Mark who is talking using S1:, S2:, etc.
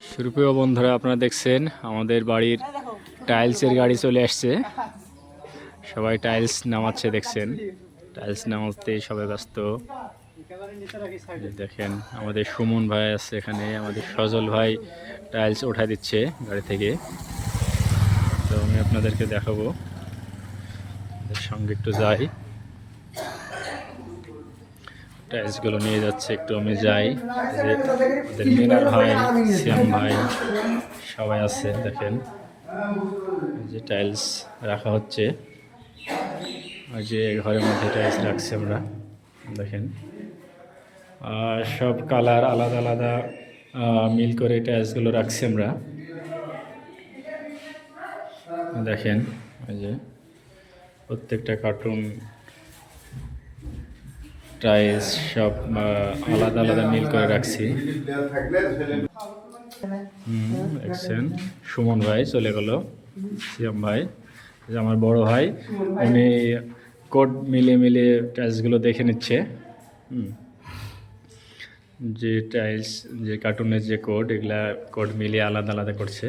S1: সুপ্রিয় বন্ধুরা, আপনারা দেখছেন আমাদের বাড়ির টাইলসের গাড়ি চলে আসছে। সবাই টাইলস নামাচ্ছে, দেখছেন। টাইলস নামাতে সবাই ব্যস্ত। দেখেন, আমাদের সুমন ভাই আছে এখানে, আমাদের সজল ভাই টাইলস ওঠা দিচ্ছে গাড়ি থেকে। তো আমি আপনাদেরকে দেখাবো। সঙ্গে একটু যাই। টাইলসগুলো নিয়ে যাচ্ছে, একটু আমি যাই। ওদের মিনার ভাই শ্যাম ভাই, সবাই আছে, দেখেন। যে টাইলস রাখা হচ্ছে। আর যে ঘরের মধ্যে টাইলস রাখছি আমরা, দেখেন। আর সব কালার আলাদা আলাদা মিল করে টাইলসগুলো রাখছি আমরা। দেখেন ওই যে প্রত্যেকটা কার্টুন টাইলস সব আলাদা আলাদা মিল করে রাখছি। সুমন ভাই চলে গেল সিয়াম ভাই আমার বড় ভাই, উনি কোড মিলিয়ে মিলিয়ে টাইলসগুলো দেখে নিচ্ছে। যে টাইলস যে কার্টুনের যে কোড এগুলা কোড মিলিয়ে আলাদা আলাদা করছে।